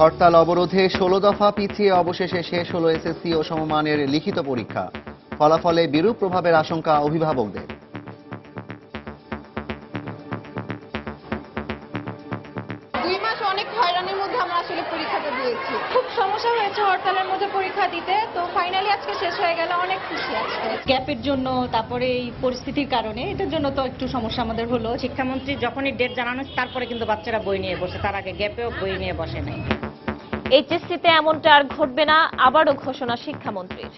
হরতাল অবরোধে ষোলো দফা পিছিয়ে অবশেষে শেষ হলো এসএসসি ও সমমানের লিখিত পরীক্ষা। ফলাফলে বিরূপ প্রভাবের আশঙ্কা অভিভাবকদের। দুই মাস অনেক হয়রানির মধ্যে আমরা আসলে পরীক্ষাটা দিয়েছি। খুব সমস্যা হয়েছে হরতালের মধ্যে পরীক্ষা দিতে তো ফাইনালি আজকে শেষ হয়ে গেল অনেক খুশি আজকে গ্যাপের জন্য তারপরে এই পরিস্থিতির কারণে এটার জন্য তো একটু সমস্যা আমাদের হলো। শিক্ষামন্ত্রী যখনই ডেট জানানো তারপরে কিন্তু বাচ্চারা বই নিয়ে বসে তার আগে গ্যাপেও বই নিয়ে বসে নাই। এইচএসসিতে এমনটা আর ঘটবে না আবারও ঘোষণা শিক্ষামন্ত্রীর।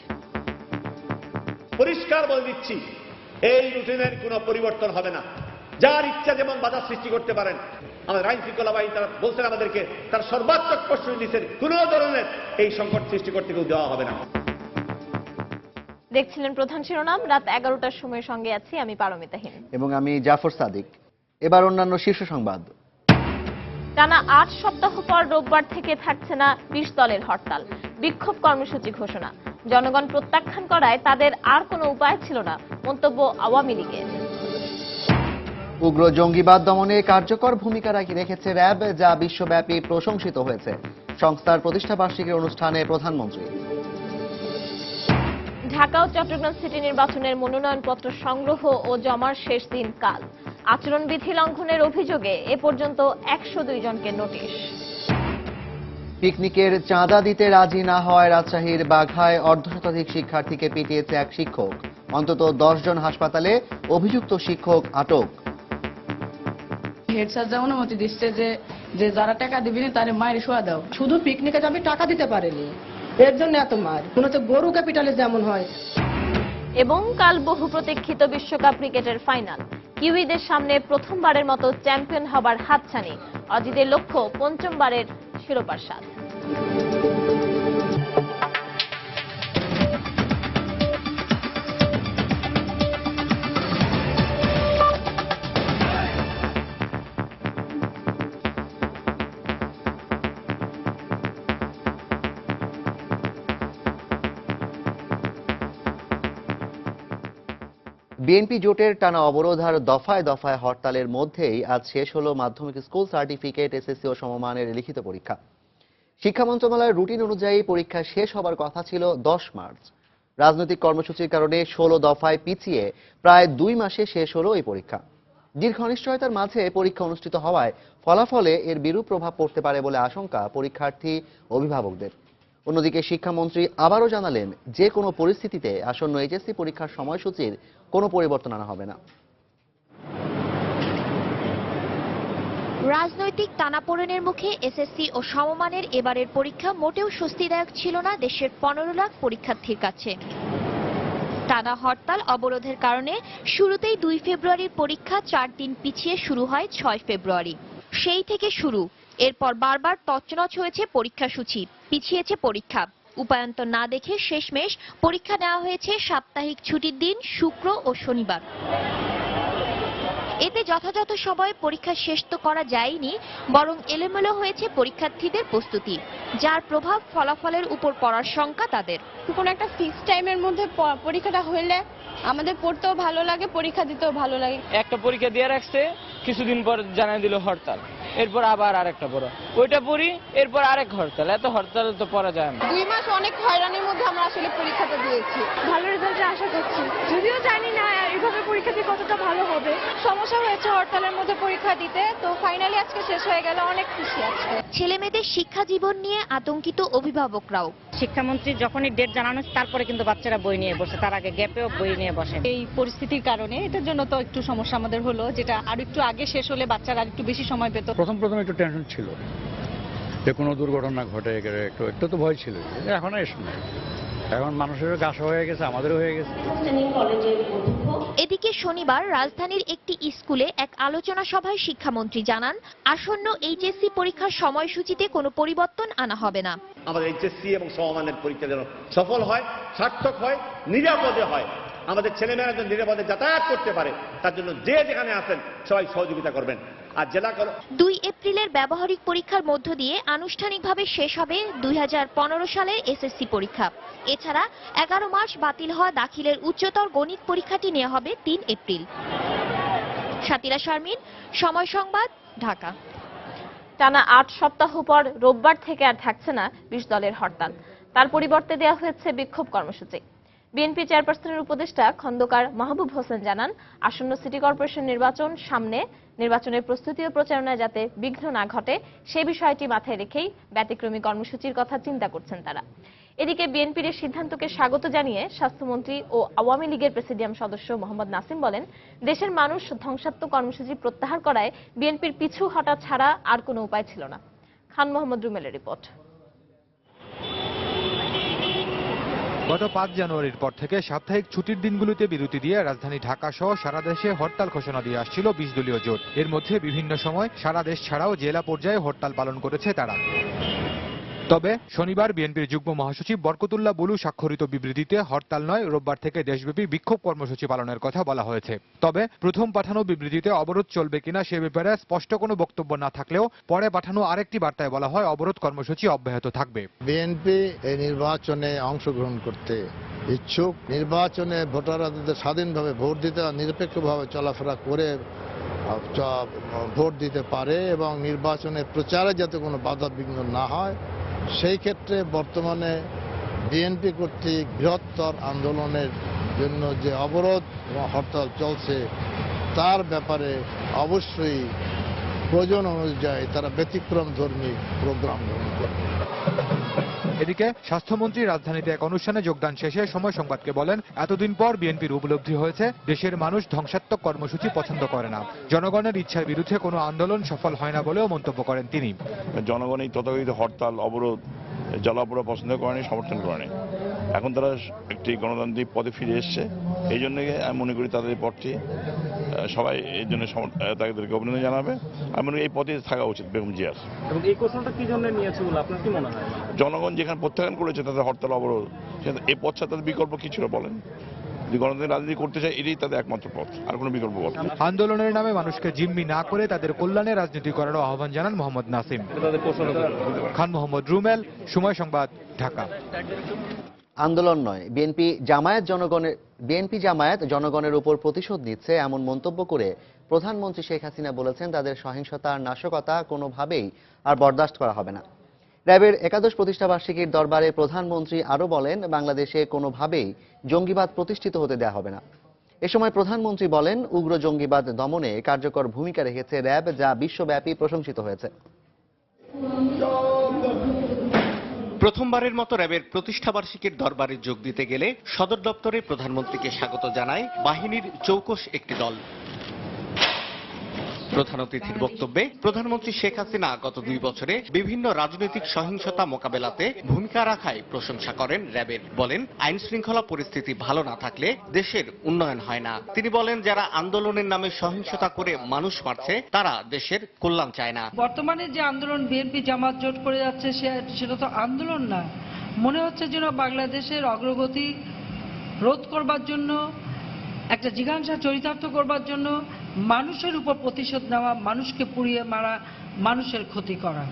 পরিষ্কার বলে দিচ্ছি এই রুটিনের কোনো পরিবর্তন হবে না। যার ইচ্ছা যেমন বাধা সৃষ্টি করতে পারেন আমাদের আইন শৃঙ্খলা বাহিনী তারা বলছেন আমাদেরকে তার সর্বাত্মক প্রশ্রয় দিচ্ছেন কোন ধরনের এই সংকট সৃষ্টি করতে কেউ দেওয়া হবে না। দেখছিলেন প্রধান শিরোনাম রাত এগারোটার সময় সঙ্গে আছি আমি পারমিতাহীন এবং আমি জাফর সাদিক। এবার অন্যান্য শীর্ষ সংবাদ। টানা আট সপ্তাহ পর রোববার থেকে থাকছে না বিশ দলের হরতাল। বিক্ষোভ কর্মসূচি ঘোষণা। জনগণ প্রত্যাখ্যান করায় তাদের আর কোনো উপায় ছিল না মন্তব্য আওয়ামী লীগের। উগ্র জঙ্গিবাদ দমনে কার্যকর ভূমিকা রাখি রেখেছে র্যাব যা বিশ্বব্যাপী প্রশংসিত হয়েছে। সংস্থার প্রতিষ্ঠা বার্ষিকীর অনুষ্ঠানে প্রধানমন্ত্রী। ঢাকা ও চট্টগ্রাম সিটি নির্বাচনের মনোনয়নপত্র সংগ্রহ ও জমার শেষ দিন কাল আচরণবিধি লঙ্ঘনের অভিযোগে এ পর্যন্ত একশো দুই জনকে নোটিশ। পিকনিকের চাঁদা দিতে রাজি না হওয়ায় রাজশাহীর বাঘায় অর্ধশতাধিক শিক্ষার্থীকে পিটিয়েছে এক শিক্ষক। অন্তত দশ জন হাসপাতালে অভিযুক্ত শিক্ষক আটক। হেড স্যার যা অনুমতি দিচ্ছে যে যে যারা টাকা দিবি না তারে মায়ের শোয়া দাও। শুধু পিকনিকে যাবে টাকা দিতে পারেনি। এর জন্য এত মার। কোন হচ্ছে গরু ক্যাপিটালে যেমন হয়। এবং কাল বহু প্রতীক্ষিত বিশ্বকাপ ক্রিকেটের ফাইনাল। কিউইদের সামনে প্রথমবারের মতো চ্যাম্পিয়ন হবার হাতছানি। অজিদের লক্ষ্য পঞ্চমবারের শিরোপার স্বাদ। বিএনপি জোটের টানা অবরোধ আর দফায় দফায় হরতালের মধ্যেই আজ শেষ হলো মাধ্যমিক স্কুল সার্টিফিকেট, এসএসসি ও সমমানের লিখিত পরীক্ষা। শিক্ষা মন্ত্রণালয়ের রুটিন অনুযায়ী পরীক্ষা শেষ হবার কথা ছিল দশ মার্চ। রাজনৈতিক কর্মসূচির কারণে ষোলো দফায় পিছিয়ে প্রায় দুই মাসে শেষ হলো এই পরীক্ষা। দীর্ঘ অনিশ্চয়তার মাঝে পরীক্ষা অনুষ্ঠিত হওয়ায় ফলাফলে এর বিরূপ প্রভাব পড়তে পারে বলে আশঙ্কা পরীক্ষার্থী, অভিভাবকদের। অন্যদিকে শিক্ষামন্ত্রী আবারও জানালেন, যে কোনো পরিস্থিতিতে আসন্ন এইচএসসি পরীক্ষার সময়সূচির কোনো পরিবর্তন আনা হবে না। রাজনৈতিক টানাপোড়েনের মুখে এসএসসি ও সমমানের এবারের পরীক্ষা মোটেও স্বস্তিদায়ক ছিল না দেশের পনেরো লাখ পরীক্ষার্থীর কাছে। টানা হরতাল অবরোধের কারণে শুরুতেই দুই ফেব্রুয়ারির পরীক্ষা চার দিন পিছিয়ে শুরু হয় ছয় ফেব্রুয়ারি। সেই থেকে শুরু। এরপর বারবার তছনছ হয়েছে পরীক্ষাসূচি পিছিয়েছে পরীক্ষা। উপায়ন্তর না দেখে শেষমেশ পরীক্ষা নেওয়া হয়েছে সাপ্তাহিক ছুটির দিন শুক্র ও শনিবার। এতে যথাযথ সময়ে পরীক্ষা শেষ তো করা যায়নি বরং এলোমেলো হয়েছে পরীক্ষার্থীদের প্রস্তুতি যার প্রভাব ফলাফলের উপর পড়ার শঙ্কা তাদের। কোনো একটা ফিক্স টাইমের মধ্যে প- পরীক্ষাটা হইলে আমাদের পড়তেও ভালো লাগে পরীক্ষা দিতেও ভালো লাগে। একটা পরীক্ষা দিয়ে রাখছে কিছুদিন পর জানাই দিল হরতাল। এরপর আবার আরেকটা পড়া ওইটা পড়ি এরপর আরেক হরতাল। এত হরতাল তো পড়া যায় না। দুই মাস অনেক হয়রানির মধ্যে আমরা আসলে পরীক্ষাটা দিয়েছি। ভালো রেজাল্ট আশা করছি। যদিও জানি না এভাবে পরীক্ষা দিয়ে কতটা ভালো হবে। সমস্যা হয়েছে হরতালের মধ্যে পরীক্ষা দিতে তো ফাইনালি আজকে শেষ হয়ে গেল। অনেক খুশি আজকে ছেলে মেয়েদের শিক্ষা জীবন নিয়ে আতঙ্কিত অভিভাবকরাও। শিক্ষামন্ত্রী যখনই ডেট জানানো হয়েছে, তারপরে কিন্তু বাচ্চারা বই নিয়ে বসে তার আগে গ্যাপেও বই নিয়ে বসে। এই পরিস্থিতির কারণে এটার জন্য তো একটু সমস্যা আমাদের হলো যেটা আর একটু আগে শেষ হলে বাচ্চারা আর একটু বেশি সময় পেত। প্রথম প্রথম একটু টেনশন ছিল। যে কোনো দুর্ঘটনা ঘটে গেলে একটু একটু তো ভয় ছিল। এখন আর এসব নেই। এখন মানুষেরও গাছ হয়ে গেছে আমাদেরও হয়ে গেছে। এদিকে শনিবার রাজধানীর একটি স্কুলে এক আলোচনা সভায় শিক্ষামন্ত্রী জানান আসন্ন এইচএসসি পরীক্ষার সময়সূচিতে কোনো পরিবর্তন আনা হবে না। আমাদের এইচএসসি এবং সমমানের পরীক্ষা যেন সফল হয় সার্থক হয় নিরাপদে হয়। আমাদের ছেলেমেয়েরা যেন নিরাপদে যাতায়াত করতে পারে তার জন্য যে যেখানে আছেন সবাই সহযোগিতা করবেন। আর জেলা কর- দুই এপ্রিলের ব্যবহারিক পরীক্ষার মধ্য দিয়ে আনুষ্ঠানিকভাবে শেষ হবে দুই হাজার পনেরো সালের এসএসসি পরীক্ষা। এছাড়া এগারো মার্চ বাতিল হওয়া দাখিলের উচ্চতর গণিত পরীক্ষাটি নেওয়া হবে তিন এপ্রিল। সাতিরা শারমিন সময় সংবাদ ঢাকা। টানা আট সপ্তাহ পর রোববার থেকে আর থাকছে না বিশ দলের হরতাল। তার পরিবর্তে দেওয়া হয়েছে বিক্ষোভ কর্মসূচি। বিএনপি চেয়ারপারসনের উপদেষ্টা খন্দকার মাহবুব হোসেন জানান, আসন্ন সিটি কর্পোরেশন নির্বাচন সামনে, নির্বাচনের প্রস্তুতি ও প্রচারণায় যাতে বিঘ্ন না ঘটে, সে বিষয়টি মাথায় রেখেই ব্যতিক্রমী কর্মসূচির কথা চিন্তা করছেন তারা। এদিকে বিএনপির এই সিদ্ধান্তকে স্বাগত জানিয়ে স্বাস্থ্যমন্ত্রী ও আওয়ামী লীগের প্রেসিডিয়াম সদস্য মোহাম্মদ নাসিম বলেন, দেশের মানুষ ধ্বংসাত্মক কর্মসূচি প্রত্যাহার করায় বিএনপির পিছু হটা ছাড়া আর কোনো উপায় ছিল না। খান মোহাম্মদ রুমেলের রিপোর্ট। গত পাঁচ জানুয়ারির পর থেকে সাপ্তাহিক ছুটির দিনগুলিতে বিরতি দিয়ে রাজধানী ঢাকা সহ সারা দেশে হরতাল ঘোষণা দিয়ে আসছিল বিশ দলীয় জোট। এর মধ্যে বিভিন্ন সময় সারা দেশ ছাড়াও জেলা পর্যায়ে হরতাল পালন করেছে তারা। তবে শনিবার বিএনপির যুগ্ম মহাসচিব বরকতুল্লাহ বুলু স্বাক্ষরিত বিবৃতিতে হরতাল নয়, রোববার থেকে দেশব্যাপী বিক্ষোভ কর্মসূচি পালনের কথা বলা হয়েছে। তবে প্রথম পাঠানো বিবৃতিতে অবরোধ চলবে কিনা সে ব্যাপারে স্পষ্ট কোনো বক্তব্য না থাকলেও পরে পাঠানো আরেকটি বার্তায় বলা হয়, অবরোধ কর্মসূচি অব্যাহত থাকবে। বিএনপি এই নির্বাচনে অংশগ্রহণ করতে ইচ্ছুক নির্বাচনে ভোটাররা যাতে স্বাধীনভাবে ভোট দিতে নিরপেক্ষভাবে চলাফেরা করে ভোট দিতে পারে এবং নির্বাচনের প্রচারে যাতে কোনো বাধা বিঘ্ন না হয়, সেই ক্ষেত্রে বর্তমানে বিএনপি কর্তৃক বৃহত্তর আন্দোলনের জন্য যে অবরোধ হরতাল চলছে, তার ব্যাপারে অবশ্যই প্রয়োজন অনুযায়ী তারা ব্যতিক্রম ধর্মী প্রোগ্রাম গ্রহণ করবে। এদিকে স্বাস্থ্যমন্ত্রী রাজধানীতে এক অনুষ্ঠানে যোগদান শেষে সময় সংবাদকে বলেন, এতদিন পর বিএনপির উপলব্ধি হয়েছে, দেশের মানুষ ধ্বংসাত্মক কর্মসূচি পছন্দ করে না। জনগণের ইচ্ছার বিরুদ্ধে কোনো আন্দোলন সফল হয় না বলেও মন্তব্য করেন তিনি। জনগণ এই তথাকথিত হরতাল, অবরোধ, জলাপোড়া পছন্দ করেনি, সমর্থন করেনি। এখন তারা একটি গণতান্ত্রিক পদে ফিরে এসছে। এই জন্য আমি মনে করি তাদের এই পথটি সবাই এই জন্য তাদেরকে অভিনন্দন জানাবে। আমি মনে করি এই পথে থাকা উচিত বেগম জিয়ার। এবং এই কি জন্য নিয়েছে বলে আপনার কি মনে হয়? জনগণ যেখানে প্রত্যাখ্যান করেছে তাদের হরতাল অবরোধ এই পথ ছাড়া তাদের বিকল্প কি ছিল বলেন? যদি গণতান্ত্রিক রাজনীতি করতে চায় এটাই তাদের একমাত্র পথ। আর কোনো বিকল্প পথ আন্দোলনের নামে মানুষকে জিম্মি না করে তাদের কল্যাণে রাজনীতি করারও আহ্বান জানান মোহাম্মদ নাসিম। খান মোহাম্মদ রুমেল সময় সংবাদ ঢাকা। আন্দোলন নয়। বিএনপি জামায়াত জনগণের, বিএনপি জামায়াত জনগণের উপর প্রতিশোধ নিচ্ছে এমন মন্তব্য করে প্রধানমন্ত্রী শেখ হাসিনা বলেছেন, তাদের সহিংসতা আর নাশকতা কোনোভাবেই আর বরদাস্ত করা হবে না। র্যাবের একাদশ প্রতিষ্ঠাবার্ষিকীর দরবারে প্রধানমন্ত্রী আরও বলেন, বাংলাদেশে কোনোভাবেই জঙ্গিবাদ প্রতিষ্ঠিত হতে দেওয়া হবে না। এ সময় প্রধানমন্ত্রী বলেন, উগ্র জঙ্গিবাদ দমনে কার্যকর ভূমিকা রেখেছে র্যাব যা বিশ্বব্যাপী প্রশংসিত হয়েছে। প্রথমবারের মতো র্যাবের প্রতিষ্ঠাবার্ষিকীর দরবারে যোগ দিতে গেলে সদর দপ্তরে প্রধানমন্ত্রীকে স্বাগত জানায় বাহিনীর চৌকস একটি দল। প্রধান অতিথির বক্তব্যে প্রধানমন্ত্রী শেখ হাসিনা গত দুই বছরে বিভিন্ন রাজনৈতিক সহিংসতা মোকাবেলাতে ভূমিকা রাখায় প্রশংসা করেন র্যাবের। বলেন আইন শৃঙ্খলা পরিস্থিতি ভালো না থাকলে দেশের উন্নয়ন হয় না। তিনি বলেন, যারা আন্দোলনের নামে সহিংসতা করে মানুষ মারছে, তারা দেশের কল্যাণ চায় না। বর্তমানে যে আন্দোলন বিএনপি জামাত জোট করে যাচ্ছে সেটা তো আন্দোলন না। মনে হচ্ছে যেন বাংলাদেশের অগ্রগতি রোধ করবার জন্য, একটা জিজ্ঞাসা চরিতার্থ করবার জন্য মানুষের উপর প্রতিশোধ নেওয়া, মানুষকে পুড়িয়ে মারা, মানুষের ক্ষতি করা।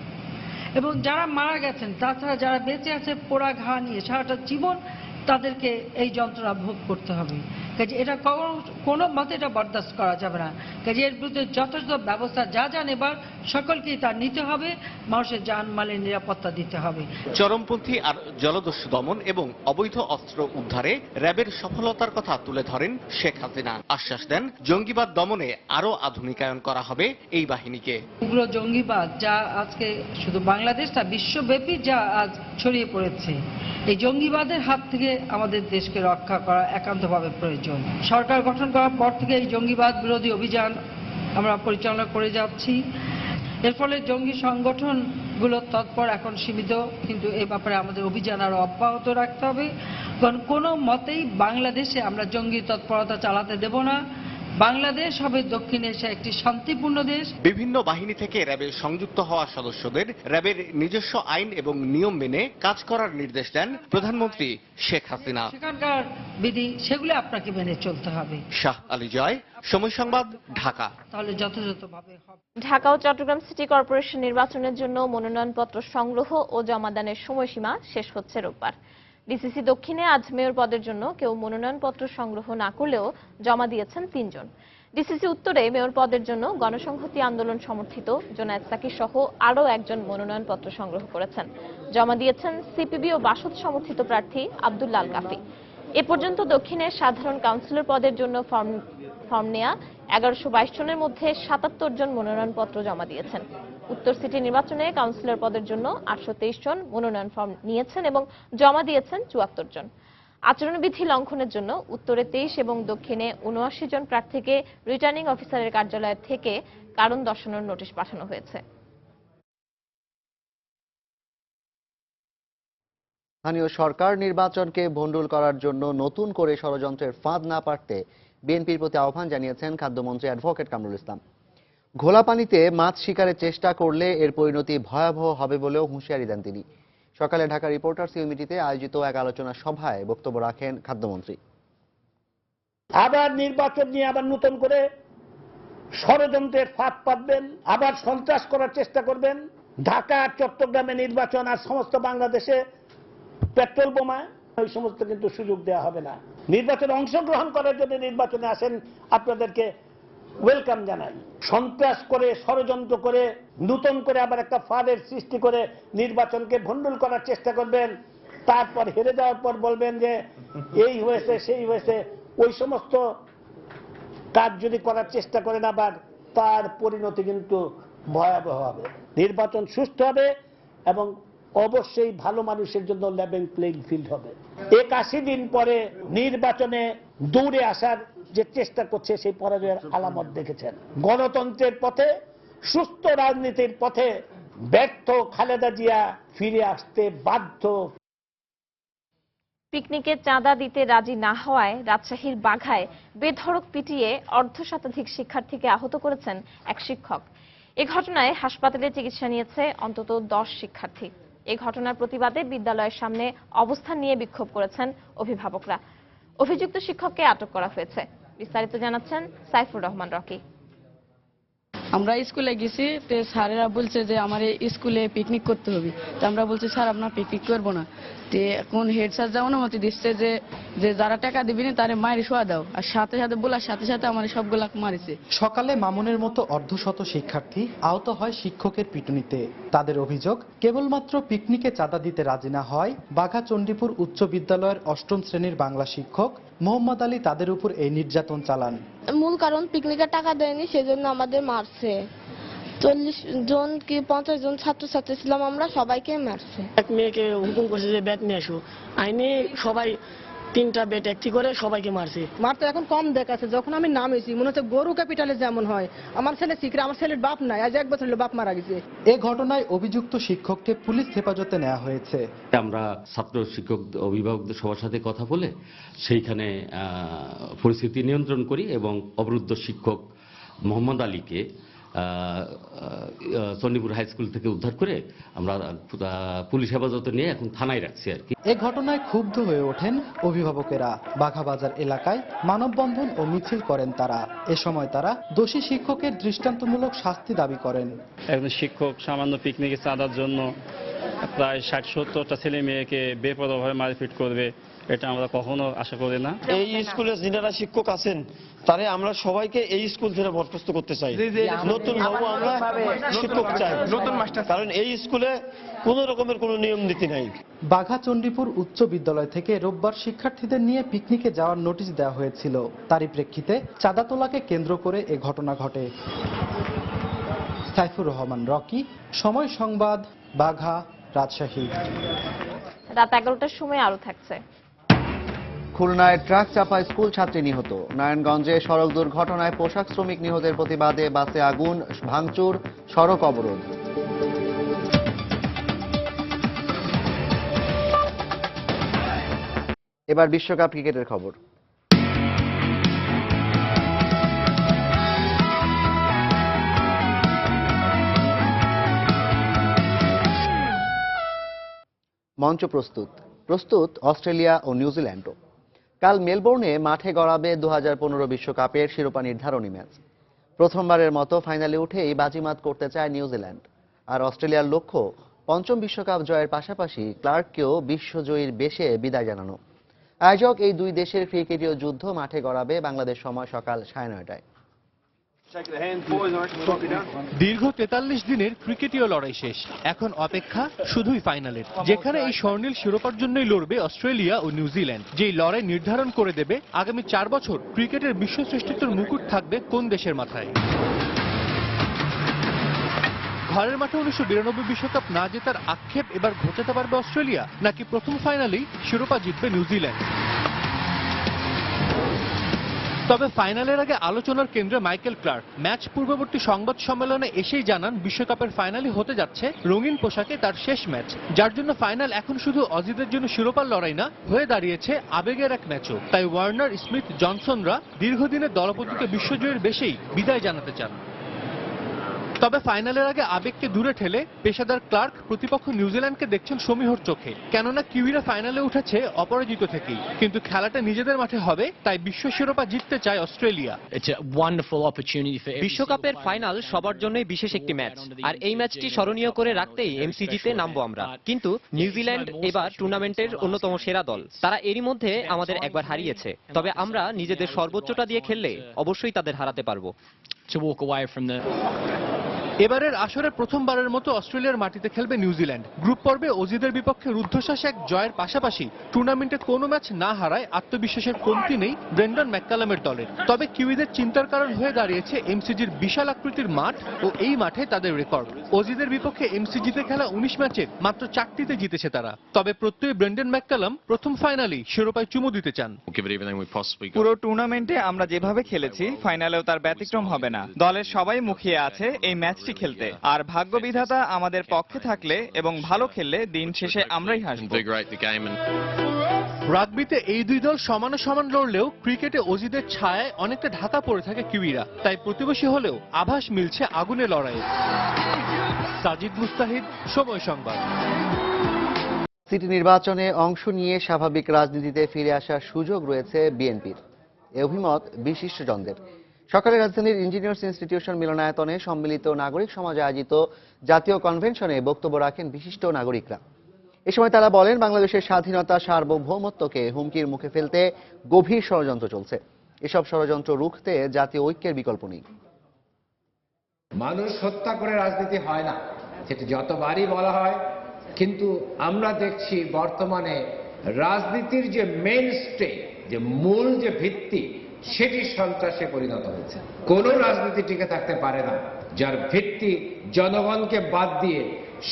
এবং যারা মারা গেছেন, তাছাড়া যারা বেঁচে আছে, পোড়া ঘা নিয়ে সারাটা জীবন তাদেরকে এই যন্ত্রণা ভোগ করতে হবে। কাজে এটা কোনো মতে এটা বরদাস্ত করা যাবে না। কাজে এর বিরুদ্ধে যথাযথ ব্যবস্থা যা যা নেবার সকলকেই তা নিতে হবে মানুষের যান মালের নিরাপত্তা দিতে হবে। চরমপন্থী আর জলদস্যু দমন এবং অবৈধ অস্ত্র উদ্ধারে র্যাবের সফলতার কথা তুলে ধরেন শেখ হাসিনা। আশ্বাস দেন জঙ্গিবাদ দমনে আরও আধুনিকায়ন করা হবে এই বাহিনীকে। উগ্র জঙ্গিবাদ যা আজকে শুধু বাংলাদেশ না বিশ্বব্যাপী যা আজ ছড়িয়ে পড়েছে। এই জঙ্গিবাদের হাত থেকে আমাদের দেশকে রক্ষা করা একান্তভাবে প্রয়োজন। সরকার গঠন করার পর থেকে এই জঙ্গিবাদ বিরোধী অভিযান আমরা পরিচালনা করে যাচ্ছি। এর ফলে জঙ্গি সংগঠনগুলো তৎপর এখন সীমিত, কিন্তু এ ব্যাপারে আমাদের অভিযান আরও অব্যাহত রাখতে হবে। কারণ কোনো মতেই বাংলাদেশে আমরা জঙ্গি তৎপরতা চালাতে দেব না। বাংলাদেশ হবে দক্ষিণ এশিয়া একটি শান্তিপূর্ণ দেশ। বিভিন্ন বাহিনী থেকে র্যাবে সংযুক্ত হওয়া সদস্যদের র্যাবের নিজস্ব আইন এবং নিয়ম মেনে কাজ করার নির্দেশ দেন প্রধানমন্ত্রী শেখ হাসিনা। সেখানকার বিধি সেগুলো আপনাকে মেনে চলতে হবে। শাহ আলী জয় সময় সংবাদ ঢাকা। তাহলে যথাযথভাবে হবে। ঢাকা ও চট্টগ্রাম সিটি কর্পোরেশন নির্বাচনের জন্য মনোনয়নপত্র সংগ্রহ ও জমাদানের সময়সীমা শেষ হচ্ছে রোববার। ডিসিসি দক্ষিণে আজ মেয়র পদের জন্য কেউ মনোনয়নপত্র সংগ্রহ না করলেও জমা দিয়েছেন তিনজন। ডিসিসি উত্তরে মেয়র পদের জন্য গণসংহতি আন্দোলন সমর্থিত জোনায়েদ সাকি সহ আরও একজন মনোনয়নপত্র সংগ্রহ করেছেন। জমা দিয়েছেন সিপিবি ও বাসদ সমর্থিত প্রার্থী আব্দুল্লাল কাফি এ পর্যন্ত দক্ষিণের সাধারণ কাউন্সিলর পদের জন্য ফর্ম ফর্ম নেয়া এগারোশো জনের মধ্যে সাতাত্তর জন মনোনয়নপত্র জমা দিয়েছেন। উত্তর সিটি নির্বাচনে কাউন্সিলর পদের জন্য আটশো তেইশ জন মনোনয়ন ফর্ম নিয়েছেন এবং জমা দিয়েছেন চুয়াত্তর জন। আচরণবিধি লঙ্ঘনের জন্য উত্তরে তেইশ এবং দক্ষিণে উনআশি জন প্রার্থীকে রিটার্নিং অফিসারের কার্যালয় থেকে কারণ দর্শানোর নোটিশ পাঠানো হয়েছে। স্থানীয় সরকার নির্বাচনকে ভণ্ডুল করার জন্য নতুন করে ষড়যন্ত্রের ফাঁদ না পারতে বিএনপির প্রতি আহ্বান জানিয়েছেন খাদ্যমন্ত্রী অ্যাডভোকেট কামরুল ইসলাম। ঘোলা পানিতে মাছ শিকারের চেষ্টা করলে এর পরিণতি ভয়াবহ হবে বলেও হুঁশিয়ারি দেন তিনি। সকালে ঢাকা রিপোর্টার্স ইউনিটিতে আয়োজিত এক আলোচনা সভায় বক্তব্য রাখেন খাদ্যমন্ত্রী। আবার নির্বাচন নিয়ে আবার নতুন করে ষড়যন্ত্রের ফাঁদ পাতবেন আবার সন্ত্রাস করার চেষ্টা করবেন। ঢাকা আর চট্টগ্রামে নির্বাচন আর সমস্ত বাংলাদেশে পেট্রোল বোমা ওই সমস্ত কিন্তু সুযোগ দেওয়া হবে না। নির্বাচনে অংশগ্রহণ করার জন্য নির্বাচনে আসেন আপনাদেরকে ওয়েলকাম জানাই। সন্ত্রাস করে, ষড়যন্ত্র করে, নূতন করে আবার একটা ফাঁদের সৃষ্টি করে নির্বাচনকে ভণ্ডুল করার চেষ্টা করবেন। তারপর হেরে যাওয়ার পর বলবেন যে, এই হয়েছে, সেই হয়েছে। ওই সমস্ত কাজ যদি করার চেষ্টা করেন আবার, তার পরিণতি কিন্তু ভয়াবহ হবে। নির্বাচন সুস্থ হবে এবং অবশ্যই ভালো মানুষের জন্য লেভেল প্লেইং ফিল্ড হবে। একাশি দিন পরে নির্বাচনে দূরে আসার যে চেষ্টা করছে, সেই পরাজয়ের আলামত দেখেছেন। গণতন্ত্রের পথে, সুস্থ রাজনীতির পথে ব্যর্থ খালেদা জিয়া ফিরে আসতে বাধ্য। পিকনিকে চাঁদা দিতে রাজি না হওয়ায় রাজশাহীর বাঘায় বেধড়ক পিটিয়ে অর্ধ শতাধিক শিক্ষার্থীকে আহত করেছেন এক শিক্ষক। এ ঘটনায় হাসপাতালে চিকিৎসা নিয়েছে অন্তত দশ শিক্ষার্থী। এ ঘটনার প্রতিবাদে বিদ্যালয়ের সামনে অবস্থান নিয়ে বিক্ষোভ করেছেন অভিভাবকরা। অভিযুক্ত শিক্ষককে আটক করা হয়েছে। বিস্তারিত জানাচ্ছেন সাইফুর রহমান রকি। আমরা স্কুলে গেছি তো স্যারেরা বলছে যে আমার এই স্কুলে পিকনিক করতে হবে। তো আমরা বলছি স্যার আপনার পিকনিক করব না। তো এখন হেড স্যার যা অনুমতি দিচ্ছে যে যে যারা টাকা দিবি না তারে মায়ের শোয়া দাও। আর সাথে সাথে বলার সাথে সাথে আমার সবগুলা মারিছে। সকালে মামুনের মতো অর্ধশত শিক্ষার্থী আহত হয় শিক্ষকের পিটুনিতে। তাদের অভিযোগ কেবলমাত্র পিকনিকে চাঁদা দিতে রাজি না হয় বাঘা চণ্ডীপুর উচ্চ বিদ্যালয়ের অষ্টম শ্রেণির বাংলা শিক্ষক মোহাম্মদ আলী তাদের উপর এই নির্যাতন চালান। কারণ পিকনিকের টাকা দেয়নি, সেজন্য আমাদের মারছে। চল্লিশ জন কি পঞ্চাশ জন ছাত্রছাত্রী ছিলাম আমরা, সবাইকে মারছে। এক মেয়েকে হুকুম করছে যে, ব্যাট নিয়ে আসো। আইনে সবাই তিনটা ব্যাট একটি করে সবাইকে মারছে। মারতে এখন কম দেখাচ্ছে যখন আমি নামেছি মনে হচ্ছে গরু ক্যাপিটালে যেমন হয়। আমার ছেলে শিখরে আমার ছেলের বাপ নাই আজ এক বছর হলো বাপ মারা গেছে। এ ঘটনায় অভিযুক্ত শিক্ষককে পুলিশ হেফাজতে নেওয়া হয়েছে। আমরা ছাত্র শিক্ষক অভিভাবকদের সবার সাথে কথা বলে সেইখানে পরিস্থিতি নিয়ন্ত্রণ করি এবং অবরুদ্ধ শিক্ষক মোহাম্মদ আলীকে আহ, হাই স্কুল থেকে উদ্ধার করে আমরা পুলিশ হেফাজতে নিয়ে এখন থানায় রাখছি আর কি। এ ঘটনায় ক্ষুব্ধ হয়ে ওঠেন অভিভাবকেরা। বাঘাবাজার এলাকায় মানববন্ধন ও মিছিল করেন তারা। এ সময় তারা দোষী শিক্ষকের দৃষ্টান্তমূলক শাস্তি দাবি করেন। একজন শিক্ষক সামান্য পিকনিকে চাঁদার জন্য প্রায় ষাট সত্তরটা ছেলে মেয়েকে বেপরোয়াভাবে মারপিট করবে এটা আমরা কখনো আশা করি না। এই স্কুলে যারা শিক্ষক আছেন তারে আমরা সবাইকে এই স্কুল থেকে বরখাস্ত করতে চাই। নতুন হব আমরা শিক্ষক চাই। নতুন মাস্টার কারণ এই স্কুলে কোনো রকমের কোনো নিয়ম নীতি নাই। বাঘা চণ্ডীপুর উচ্চ বিদ্যালয় থেকে রোববার শিক্ষার্থীদের নিয়ে পিকনিকে যাওয়ার নোটিশ দেওয়া হয়েছিল। তারই প্রেক্ষিতে চাঁদা তোলাকে কেন্দ্র করে এ ঘটনা ঘটে। সাইফুর রহমান রকি সময় সংবাদ বাঘা রাজশাহী। রাত এগারোটার সময় আরও থাকছে। খুলনায় ট্রাক চাপায় স্কুল ছাত্রী নিহত। নারায়ণগঞ্জে সড়ক দুর্ঘটনায় পোশাক শ্রমিক নিহতের প্রতিবাদে বাসে আগুন ভাঙচুর সড়ক অবরোধ। এবার বিশ্বকাপ ক্রিকেটের খবর। মঞ্চ প্রস্তুত। প্রস্তুত অস্ট্রেলিয়া ও নিউজিল্যান্ডও কাল মেলবোর্নে মাঠে গড়াবে দু বিশ্বকাপের শিরোপা নির্ধারণী ম্যাচ। প্রথমবারের মতো ফাইনালে উঠেই বাজিমাত করতে চায় নিউজিল্যান্ড আর অস্ট্রেলিয়ার লক্ষ্য, পঞ্চম বিশ্বকাপ জয়ের পাশাপাশি ক্লার্ককেও বিশ্বজয়ীর বেশে বিদায় জানানো। আয়োজক এই দুই দেশের ক্রিকেটীয় যুদ্ধ মাঠে গড়াবে বাংলাদেশ সময় সকাল সাড়ে নয়টায়। দীর্ঘ তেতাল্লিশ দিনের ক্রিকেটীয় লড়াই শেষ। এখন অপেক্ষা শুধুই ফাইনালের। যেখানে এই স্বর্ণিল শিরোপার জন্যই লড়বে অস্ট্রেলিয়া ও নিউজিল্যান্ড যেই লড়াই নির্ধারণ করে দেবে, আগামী চার বছর ক্রিকেটের বিশ্ব শ্রেষ্ঠিত্বের মুকুট থাকবে কোন দেশের মাথায়? ঘরের মাঠে উনিশশো বিরানব্বই বিশ্বকাপ না জেতার আক্ষেপ এবার ঘোচাতে পারবে অস্ট্রেলিয়া, নাকি প্রথম ফাইনালেই শিরোপা জিতবে নিউজিল্যান্ড তবে ফাইনালের আগে আলোচনার কেন্দ্রে মাইকেল ক্লার্ক। ম্যাচ পূর্ববর্তী সংবাদ সম্মেলনে এসেই জানান, বিশ্বকাপের ফাইনালই হতে যাচ্ছে রঙিন পোশাকে তার শেষ ম্যাচ। যার জন্য ফাইনাল এখন শুধু অজিদের জন্য শিরোপার লড়াই না, হয়ে দাঁড়িয়েছে আবেগের এক ম্যাচও। তাই ওয়ার্নার স্মিথ জনসনরা দীর্ঘদিনের দলপতিকে বিশ্বজয়ের বেশেই বিদায় জানাতে চান। তবে ফাইনালের আগে আবেগকে দূরে ঠেলে পেশাদার ক্লার্ক প্রতিপক্ষ নিউজিল্যান্ডকে দেখছেন সমীহর চোখে। কেননা কিউইরা ফাইনালে উঠেছে অপরাজিত থেকেই। কিন্তু খেলাটা নিজেদের মাঠে হবে তাই বিশ্ব শিরোপা জিততে চায় অস্ট্রেলিয়া। বিশ্বকাপের ফাইনাল সবার জন্যই বিশেষ একটি ম্যাচ। আর এই ম্যাচটি স্মরণীয় করে রাখতেই এমসিজিতে নামবো আমরা। কিন্তু নিউজিল্যান্ড এবার টুর্নামেন্টের অন্যতম সেরা দল। তারা এরই মধ্যে আমাদের একবার হারিয়েছে। তবে আমরা নিজেদের সর্বোচ্চটা দিয়ে খেললে অবশ্যই তাদের হারাতে পারব। to walk away from the. এবারের আসরে প্রথমবারের মতো অস্ট্রেলিয়ার মাটিতে খেলবে নিউজিল্যান্ড। গ্রুপ পর্বে অজিদের বিপক্ষে রুদ্ধশ্বাস এক জয়ের পাশাপাশি টুর্নামেন্টে কোনো ম্যাচ না হারায় আত্মবিশ্বাসের কমতি নেই ব্রেন্ডন ম্যাককালামের দলের। তবে কিউইদের চিন্তার কারণ হয়ে দাঁড়িয়েছে এমসিজির বিশাল আকৃতির মাঠ ও এই মাঠে তাদের রেকর্ড। অজিদের বিপক্ষে এমসিজিতে খেলা উনিশ ম্যাচে মাত্র চারটিতে জিতেছে তারা। তবে প্রত্যয় ব্রেন্ডন ম্যাককালাম প্রথম ফাইনালেই শিরোপায় চুমু দিতে চান। পুরো টুর্নামেন্টে আমরা যেভাবে খেলেছি ফাইনালেও তার ব্যতিক্রম হবে না। দলের সবাই মুখিয়ে আছে এই ম্যাচটি খেলতে। আর ভাগ্য বিধাতা আমাদের পক্ষে থাকলে এবং ভালো খেললে দিন শেষে আমরাই হাসবো। রাগবিতে এই দুই দল সমানে সমান লড়লেও ক্রিকেটে অজিদের ছায়ায় অনেকটা ঢাকা পড়ে থাকে কিউইরা তাই প্রতিবেশী হলেও আভাস মিলছে আগুনে লড়াইয়ে। সাজিদ মুস্তাহিদ সময় সংবাদ। সিটি নির্বাচনে অংশ নিয়ে স্বাভাবিক রাজনীতিতে ফিরে আসার সুযোগ রয়েছে বিএনপির। এ অভিমত বিশিষ্টজনদের। সকালে রাজধানীর ইঞ্জিনিয়ার্স ইনস্টিটিউশন মিলনায়তনে সম্মিলিত নাগরিক সমাজে আয়োজিত জাতীয় কনভেনশনে বক্তব্য রাখেন বিশিষ্ট নাগরিকরা। এ সময় তারা বলেন, বাংলাদেশের স্বাধীনতা, সার্বভৌমত্বকে হুমকির মুখে ফেলতে গভীর ষড়যন্ত্র চলছে। এসব ষড়যন্ত্র রুখতে জাতীয় ঐক্যের বিকল্প নেই। মানুষ হত্যা করে রাজনীতি হয় না, সেটা যতবারই বলা হয়। কিন্তু আমরা দেখছি বর্তমানে রাজনীতির যে মেন স্টে যে মূল যে ভিত্তি সেটি সন্ত্রাসে পরিণত হয়েছে। কোন রাজনীতি টিকে থাকতে পারে না, যার ভিত্তি জনগণকে বাদ দিয়ে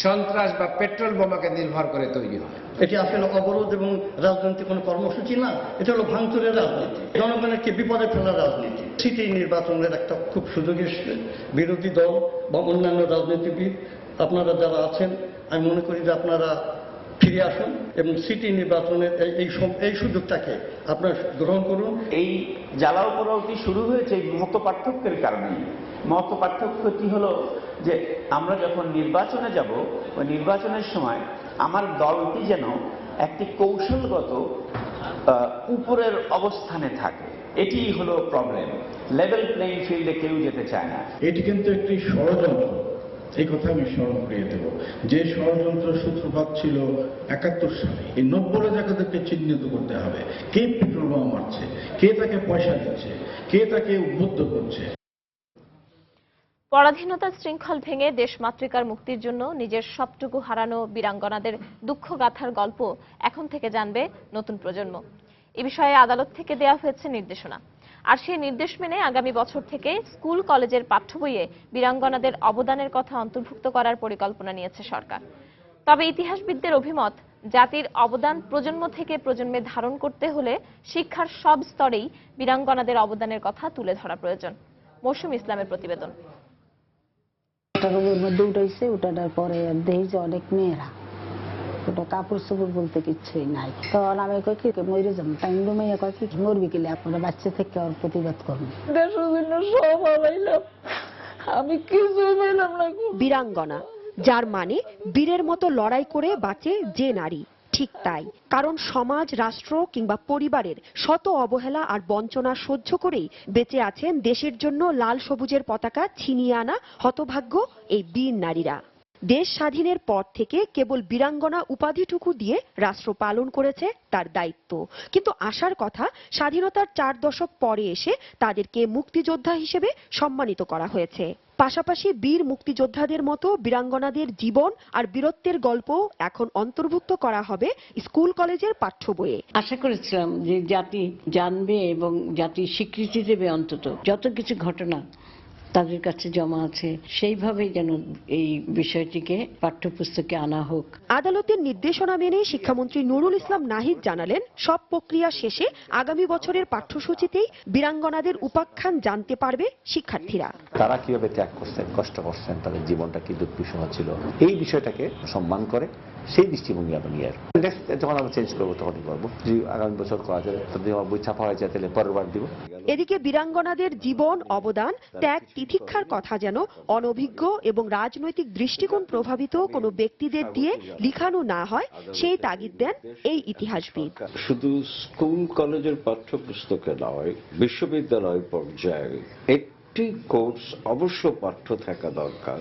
সন্ত্রাস বা পেট্রোল বোমাকে নির্ভর করে তৈরি হয়। এটি আসলে অবরোধ এবং রাজনৈতিক কোনো কর্মসূচি না, এটা হলো ভাঙচুরের রাজনীতি। জনগণকে বিপদে ফেলার রাজনীতি। সিটি নির্বাচনের একটা খুব সুযোগ এসছে। বিরোধী দল বা অন্যান্য রাজনীতিবিদ, আপনারা যারা আছেন, আমি মনে করি যে আপনারা ফিরে আসুন এবং সিটি নির্বাচনের এই- এই সুযোগটাকে আপনার গ্রহণ করুন। এই জ্বালাও পোড়াওটি শুরু হয়েছে মত পার্থক্যের কারণে মত পার্থক্যটি হলো যে আমরা যখন নির্বাচনে যাব ওই নির্বাচনের সময় আমার দলটি যেন একটি কৌশলগত উপরের অবস্থানে থাকে। এটি হলো প্রবলেম লেভেল প্লেইং ফিল্ডে কেউ যেতে চায় না। এটি কিন্তু একটি ষড়যন্ত্র। এই কথা আমি স্মরণ করিয়ে দেব। যে ষড়যন্ত্র সূত্রপাত ছিল একাত্তর সালে, এই নব্বই জায়গাদেরকে চিহ্নিত করতে হবে। কে পেট্রোল বোমা মারছে? কে তাকে পয়সা দিচ্ছে? কে তাকে উদ্বুদ্ধ করছে? পরাধীনতার শৃঙ্খল ভেঙে দেশমাতৃকার মুক্তির জন্য নিজের সবটুকু হারানো বীরাঙ্গনাদের দুঃখ গাথার গল্প এখন থেকে জানবে নতুন প্রজন্ম। এ বিষয়ে আদালত থেকে দেয়া হয়েছে নির্দেশনা। আর সেই নির্দেশ মেনে আগামী বছর থেকে স্কুল, কলেজের পাঠ্য বইয়ে বীরাঙ্গনাদের অবদানের কথা অন্তর্ভুক্ত করার পরিকল্পনা নিয়েছে সরকার। তবে ইতিহাসবিদদের অভিমত, জাতির অবদান প্রজন্ম থেকে প্রজন্মে ধারণ করতে হলে শিক্ষার সব স্তরেই বীরাঙ্গনাদের অবদানের কথা তুলে ধরা প্রয়োজন। মৌসুম ইসলামের প্রতিবেদন। মধ্যে উঠাইছে, উঠানোর পরে দেখি অনেক মেয়েরা ওটা কাপড় চোপড় বলতে কিচ্ছুই নাই। তখন আমি কই কি মরে যাব। টাইম রুমাইয়া কয় কি মরবি গেলে আপনারা বাচ্চা থেকে ওর প্রতিবাদ করবেন দেশের জন্য সব হারাইলাম। আমি কিছুই পাইলাম না বীরাঙ্গনা যার মানে বীরের মতো লড়াই করে বাঁচে যে নারী ঠিক তাই। কারণ সমাজ রাষ্ট্র কিংবা পরিবারের শত অবহেলা আর বঞ্চনা সহ্য করেই বেঁচে আছেন দেশের জন্য লাল সবুজের পতাকা ছিনিয়ে আনা হতভাগ্য এই বীর নারীরা। দেশ স্বাধীনের পর থেকে কেবল বীরাঙ্গনা উপাধিটুকু দিয়ে রাষ্ট্র পালন করেছে তার দায়িত্ব। কিন্তু আসার কথা, স্বাধীনতার চার দশক পরে এসে তাদেরকে মুক্তিযোদ্ধা হিসেবে সম্মানিত করা হয়েছে। পাশাপাশি বীর মুক্তিযোদ্ধাদের মতো বীরাঙ্গনাদের জীবন আর বীরত্বের গল্প এখন অন্তর্ভুক্ত করা হবে স্কুল কলেজের পাঠ্য বইয়ে। আশা করেছিলাম যে জাতি জানবে এবং জাতি স্বীকৃতি দেবে অন্তত। যত কিছু ঘটনা তাদের কাছে জমা আছে। সেইভাবেই যেন এই বিষয়টিকে পাঠ্যপুস্তকে আনা হোক। আদালতের নির্দেশনা মেনে শিক্ষামন্ত্রী নুরুল ইসলাম নাহিদ জানালেন সব প্রক্রিয়া শেষে আগামী বছরের পাঠ্যসূচিতেই বীরাঙ্গনাদের উপাখ্যান জানতে পারবে শিক্ষার্থীরা। তারা কীভাবে ত্যাগ করছেন কষ্ট করছেন তাদের জীবনটা কি দুর্বিষহ ছিল? এই বিষয়টাকে সম্মান করে সেই দৃষ্টিভঙ্গি আমরা নিয়ে আসব। নেক্সট যখন আমরা চেঞ্জ করব তখনই করব। যদি আগামী বছর করা যায় যদি আমার বই ছাপা হয়ে যায় তাহলে পরের বার দিব। এদিকে বীরাঙ্গনাদের জীবন অবদান ত্যাগ তিতিক্ষার কথা যেন অনভিজ্ঞ এবং রাজনৈতিক দৃষ্টিকোণ প্রভাবিত কোনো ব্যক্তিদের দিয়ে লিখানো না হয় সেই তাগিদ দেন এই ইতিহাসবিদ। শুধু স্কুল কলেজের পাঠ্যপুস্তকে নয় বিশ্ববিদ্যালয় পর্যায়ে একটি কোর্স অবশ্য পাঠ্য থাকা দরকার।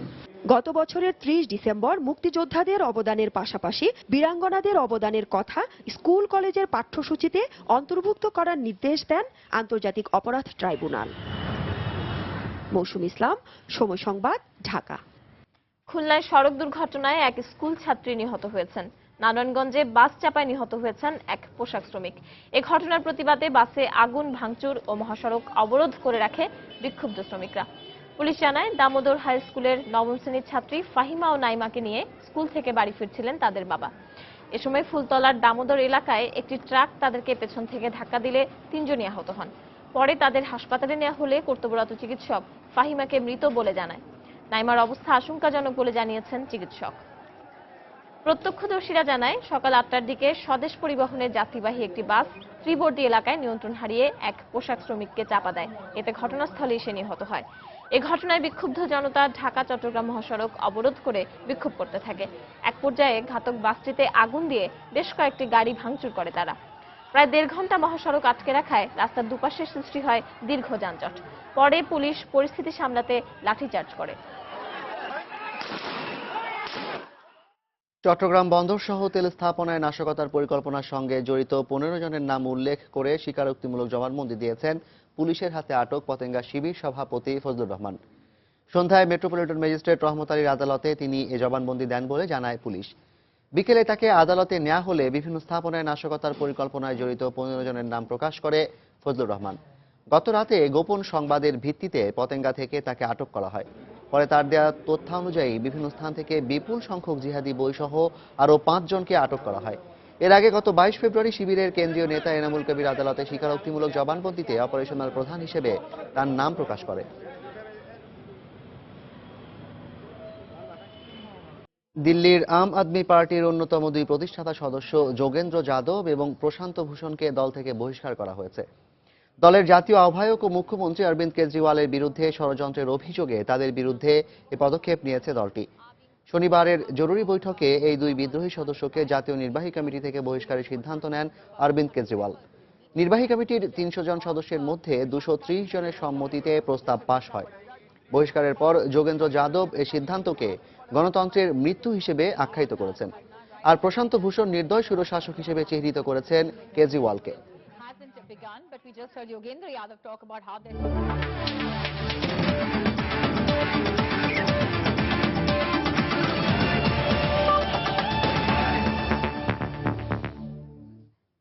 গত বছরের ত্রিশ ডিসেম্বর মুক্তিযোদ্ধাদের অবদানের পাশাপাশি বীরাঙ্গনাদের অবদানের কথা স্কুল কলেজের পাঠ্যসূচিতে অন্তর্ভুক্ত করার নির্দেশ দেন আন্তর্জাতিক অপরাধ ট্রাইব্যুনাল। মৌসুম ইসলাম, সময় সংবাদ, ঢাকা। খুলনায় সড়ক দুর্ঘটনায় এক স্কুল ছাত্রী নিহত হয়েছেন। নারায়ণগঞ্জে বাস চাপায় নিহত হয়েছেন এক পোশাক শ্রমিক। এ ঘটনার প্রতিবাদে বাসে আগুন, ভাঙচুর ও মহাসড়ক অবরোধ করে রাখে বিক্ষুব্ধ শ্রমিকরা। পুলিশ জানায়, দামোদর হাই স্কুলের নবম শ্রেণির ছাত্রী ফাহিমা ও নাইমাকে নিয়ে স্কুল থেকে বাড়ি ফিরছিলেন তাদের বাবা। এ সময় ফুলতলার দামোদর এলাকায় একটি ট্রাক তাদেরকে পেছন থেকে ধাক্কা দিলে তিনজনই আহত হন। পরে তাদের হাসপাতালে নেওয়া হলে কর্তব্যরত চিকিৎসক ফাহিমাকে মৃত বলে জানায়। নাইমার অবস্থা আশঙ্কাজনক বলে জানিয়েছেন চিকিৎসক। প্রত্যক্ষদর্শীরা জানায়, সকাল আটটার দিকে স্বদেশ পরিবহনের যাত্রীবাহী একটি বাস ত্রিবর্দী এলাকায় নিয়ন্ত্রণ হারিয়ে এক পোশাক শ্রমিককে চাপা দেয়। এতে ঘটনাস্থলেই সে নিহত হয়। এ ঘটনায় বিক্ষুব্ধ জনতা ঢাকা, চট্টগ্রাম মহাসড়ক অবরোধ করে বিক্ষোভ করতে থাকে। এক পর্যায়ে ঘাতক বাসটিতে আগুন দিয়ে বেশ কয়েকটি গাড়ি ভাঙচুর করে তারা। প্রায় দেড় ঘণ্টা মহাসড়ক আটকে রাখায় রাস্তার দুপাশে সৃষ্টি হয় দীর্ঘ যানজট। পরে পুলিশ পরিস্থিতি সামলাতে লাঠিচার্জ করে। চট্টগ্রাম বন্দর সহ তেল স্থাপনায় নাশকতার পরিকল্পনার সঙ্গে জড়িত পনেরো জনের নাম উল্লেখ করে স্বীকারোক্তিমূলক জবানবন্দি দিয়েছেন পুলিশের হাতে আটক পতেঙ্গা শিবির সভাপতি ফজলুর রহমান। সন্ধ্যায় মেট্রোপলিটন ম্যাজিস্ট্রেট রহমত আলীর আদালতে তিনি এ জবানবন্দি দেন বলে জানায় পুলিশ। বিকেলে তাকে আদালতে নেওয়া হলে বিভিন্ন স্থাপনায় নাশকতার পরিকল্পনায় জড়িত পনেরো জনের নাম প্রকাশ করে ফজলুর রহমান। গত রাতে গোপন সংবাদের ভিত্তিতে পতেঙ্গা থেকে তাকে আটক করা হয়। পরে তার দেওয়া তথ্যানুযায়ী বিভিন্ন স্থান থেকে বিপুল সংখ্যক জিহাদি বইসহ আরও পাঁচজনকে আটক করা হয়। এর আগে গত বাইশ ফেব্রুয়ারি শিবিরের কেন্দ্রীয় নেতা এনামুল কবির আদালতে স্বীকারোক্তিমূলক জবানবন্দিতে অপারেশনাল প্রধান হিসেবে তার নাম প্রকাশ করে। দিল্লির আম আদমি পার্টির অন্যতম দুই প্রতিষ্ঠাতা সদস্য যোগেন্দ্র যাদব এবং প্রশান্ত ভূষণকে দল থেকে বহিষ্কার করা হয়েছে। দলের জাতীয় আহ্বায়ক ও মুখ্যমন্ত্রী অরবিন্দ কেজরিওয়ালের বিরুদ্ধে ষড়যন্ত্রের অভিযোগে তাদের বিরুদ্ধে এ পদক্ষেপ নিয়েছে দলটি। শনিবারের জরুরি বৈঠকে এই দুই বিদ্রোহী সদস্যকে জাতীয় নির্বাহী কমিটি থেকে বহিষ্কারের সিদ্ধান্ত নেন অরবিন্দ কেজরিওয়াল। নির্বাহী কমিটির তিনশো জন সদস্যের মধ্যে দুশো জনের সম্মতিতে প্রস্তাব পাশ হয়। বহিষ্কারের পর যোগেন্দ্র যাদব এই সিদ্ধান্তকে গণতন্ত্রের মৃত্যু হিসেবে আখ্যায়িত করেছেন। আর প্রশান্ত ভূষণ নির্দয় সুরশাসক হিসেবে চিহ্নিত করেছেন কেজরিওয়ালকে।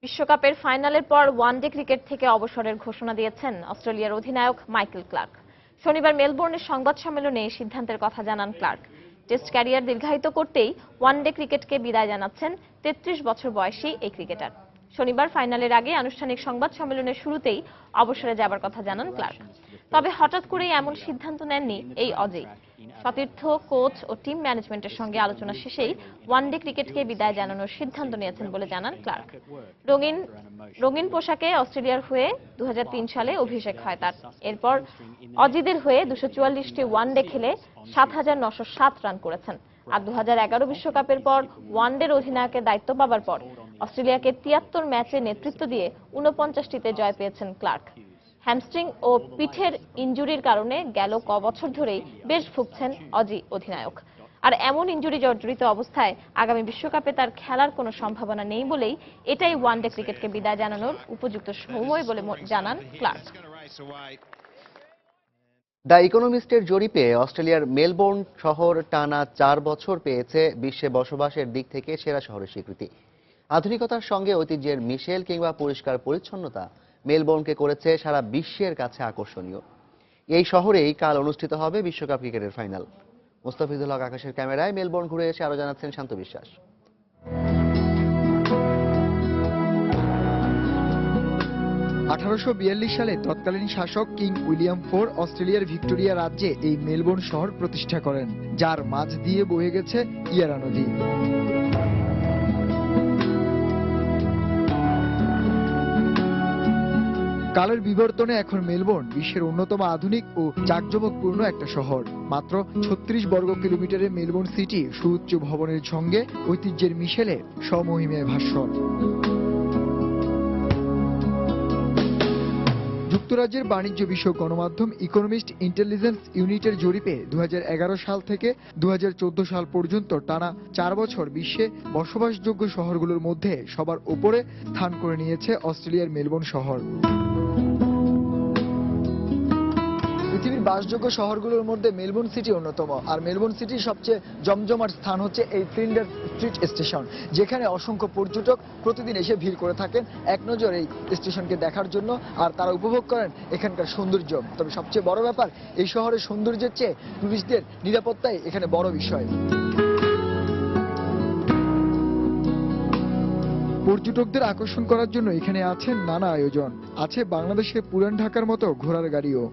বিশ্বকাপের ফাইনালের পর ওয়ানডে ক্রিকেট থেকে অবসরের ঘোষণা দিয়েছেন অস্ট্রেলিয়ার অধিনায়ক মাইকেল ক্লার্ক। শনিবার মেলবোর্নের সংবাদ সম্মেলনে সিদ্ধান্তের কথা জানান ক্লার্ক। টেস্ট ক্যারিয়ার দীর্ঘায়িত করতেই ওয়ানডে ক্রিকেটকে বিদায় জানাচ্ছেন তেত্রিশ বছর বয়সী এই ক্রিকেটার। শনিবার ফাইনালের আগে আনুষ্ঠানিক সংবাদ সম্মেলনের শুরুতেই অবসরে যাবার কথা জানান ক্লার্ক। তবে হঠাৎ করেই এমন সিদ্ধান্ত নেননি এই অজেয় সতীর্থ কোচ ও টিম ম্যানেজমেন্টের সঙ্গে আলোচনা শেষেই ওয়ানডে ক্রিকেটকে বিদায় জানানোর সিদ্ধান্ত নিয়েছেন বলে জানান ক্লার্ক। রঙিন রঙিন পোশাকে অস্ট্রেলিয়ার হয়ে দু হাজার তিন সালে অভিষেক হয় তার। এরপর অজিদের হয়ে দুশো চুয়াল্লিশটি ওয়ানডে খেলে সাত হাজার নশো সাত রান করেছেন। আর দু বিশ্বকাপের পর ওয়ানডের অধিনায়কের দায়িত্ব পাবার পর অস্ট্রেলিয়াকে তিয়াত্তর ম্যাচে নেতৃত্ব দিয়ে উনপঞ্চাশটিতে জয় পেয়েছেন ক্লার্ক। হ্যামস্ট্রিং ও পিঠের ইঞ্জুরির কারণে গেল ক বছর ধরেই বেশ ভুগছেন অজি অধিনায়ক। আর এমন ইনজুরি জর্জরিত অবস্থায় আগামী বিশ্বকাপে তার খেলার কোনো সম্ভাবনা নেই বলেই এটাই ওয়ানডে ক্রিকেটকে বিদায় জানানোর উপযুক্ত সময় বলে জানান ক্লার্ক। দ্য ইকোনমিস্টের জরিপে অস্ট্রেলিয়ার মেলবোর্ন শহর টানা চার বছর পেয়েছে বিশ্বে বসবাসের দিক থেকে সেরা শহরের স্বীকৃতি। আধুনিকতার সঙ্গে ঐতিহ্যের মিশেল কিংবা পরিষ্কার পরিচ্ছন্নতা মেলবোর্নকে করেছে সারা বিশ্বের কাছে আকর্ষণীয়। এই শহরেই কাল অনুষ্ঠিত হবে বিশ্বকাপ ক্রিকেটের ফাইনাল। মোস্তাফিজুল হক আকাশের ক্যামেরায় মেলবোর্ন ঘুরে এসে আরও জানাচ্ছেন শান্ত বিশ্বাস। আঠারোশো বিয়াল্লিশ সালে তৎকালীন শাসক কিং উইলিয়াম ফোর অস্ট্রেলিয়ার ভিক্টোরিয়া রাজ্যে এই মেলবোর্ন শহর প্রতিষ্ঠা করেন, যার মাঝ দিয়ে বয়ে গেছে ইয়ারা নদী। কালের বিবর্তনে এখন মেলবোর্ন বিশ্বের অন্যতম আধুনিক ও জাঁকজমকপূর্ণ একটা শহর। মাত্র ছত্রিশ বর্গ কিলোমিটারের মেলবোর্ন সিটি সুউচ্চ ভবনের সঙ্গে ঐতিহ্যের মিশেলে স্বমহিমায় ভাস্বর যুক্তরাজ্যের বাণিজ্য বিষয়ক গণমাধ্যম ইকোনমিস্ট ইন্টেলিজেন্স ইউনিটের জরিপে দু হাজার এগারো সাল থেকে দু হাজার চোদ্দ সাল পর্যন্ত টানা চার বছর বিশ্বে বসবাসযোগ্য শহরগুলোর মধ্যে সবার উপরে স্থান করে নিয়েছে অস্ট্রেলিয়ার মেলবোর্ন শহর। পৃথিবীর বাসযোগ্য শহরগুলোর মধ্যে মেলবোর্ন সিটি অন্যতম। আর মেলবোর্ন সিটির সবচেয়ে জমজমার স্থান হচ্ছে এই ফ্লিন্ডার স্ট্রিট স্টেশন, যেখানে অসংখ্য পর্যটক প্রতিদিন এসে ভিড় করে থাকেন এক নজর এই স্টেশনকে দেখার জন্য, আর তারা উপভোগ করেন এখানকার সৌন্দর্য। তবে সবচেয়ে বড় ব্যাপার, এই শহরের সৌন্দর্যের চেয়ে টুরিস্টদের নিরাপত্তাই এখানে বড় বিষয়। পর্যটকদের আকর্ষণ করার জন্য এখানে আছে নানা আয়োজন। আছে বাংলাদেশে পুরান ঢাকার মতো ঘোড়ার গাড়িও।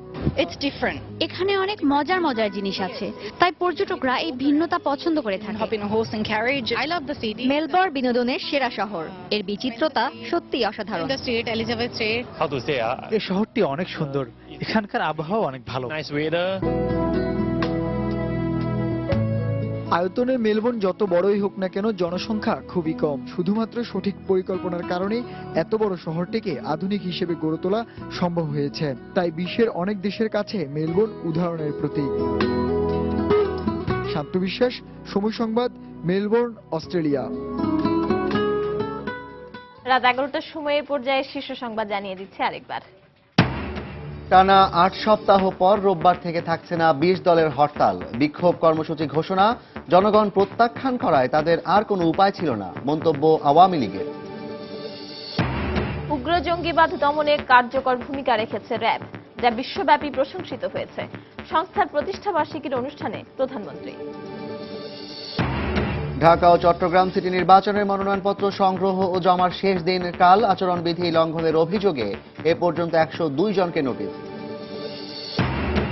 ইটস ডিফারেন্ট এখানে অনেক মজার মজার জিনিস আছে। তাই পর্যটকরা এই ভিন্নতা পছন্দ করে থাকে। I love the city Melbourne বিনোদনের সেরা শহর। এর বিচিত্রতা সত্যিই অসাধারণ। দ্য স্ট্রিট এলিজাবেথ স্ট্রিট এই শহরটি অনেক সুন্দর। এখানকার আবহাওয়া অনেক ভালো। আয়তনের মেলবোর্ন যত বড়ই হোক না কেন জনসংখ্যা খুবই কম। শুধুমাত্র সঠিক পরিকল্পনার কারণেই এত বড় শহরটিকে আধুনিক হিসেবে গড়ে তোলা সম্ভব হয়েছে। তাই বিশ্বের অনেক দেশের কাছে মেলবোর্ন উদাহরণের প্রতীক। শান্ত বিশ্বাস, সময় সংবাদ, মেলবোর্ন, অস্ট্রেলিয়া। রাত এগারোটার সময়ের পর্যায়ে শীর্ষ সংবাদ জানিয়ে দিচ্ছে আরেকবার। টানা আট সপ্তাহ পর রোববার থেকে থাকছে না বিশ দলের হরতাল। বিক্ষোভ কর্মসূচি ঘোষণা, জনগণ প্রত্যাখ্যান করায় তাদের আর কোনো উপায় ছিল না, মন্তব্য আওয়ামী লীগের। উগ্র জঙ্গিবাদ দমনে কার্যকর ভূমিকা রেখেছে র্যাব, যা বিশ্বব্যাপী প্রশংসিত হয়েছে। সংস্থার প্রতিষ্ঠা বার্ষিকীর অনুষ্ঠানে প্রধানমন্ত্রী। ঢাকা ও চট্টগ্রাম সিটি নির্বাচনের মনোনয়নপত্র সংগ্রহ ও জমার শেষ দিন কাল আচরণবিধি লঙ্ঘনের অভিযোগে এ পর্যন্ত একশো দুই জনকে নোটিশ।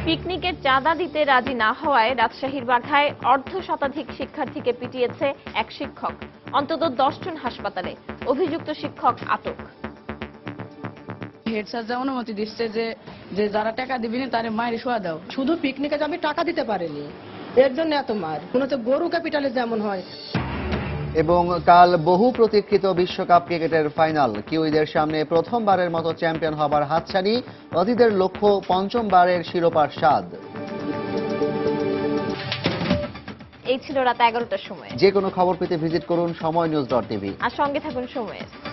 পিকনিকের চাঁদা দিতে রাজি না হওয়ায় রাজশাহীর বাঘায় অর্ধ শতাধিক শিক্ষার্থীকে পিটিয়েছে এক শিক্ষক অন্তত দশ জন হাসপাতালে। অভিযুক্ত শিক্ষক আটক। হেড স্যার যা অনুমতি দিচ্ছে যে যে যারা টাকা দিবি না তারে মায়ের শোয়া দাও। শুধু পিকনিকে যাবে টাকা দিতে পারেনি। এর জন্য এত মার। কোনো তো গরু ক্যাপিটালে যেমন হয়। এবং কাল বহু প্রতীক্ষিত বিশ্বকাপ ক্রিকেটের ফাইনাল। কিউইদের সামনে প্রথমবারের মতো চ্যাম্পিয়ন হবার হাতছানি অতীতের লক্ষ্য পঞ্চমবারের শিরোপার স্বাদ। এই ছিল রাত এগারোটার সময়। যে কোনো খবর পেতে ভিজিট করুন সময় নিউজ ডট টিভি আর সঙ্গে থাকুন সময়ের।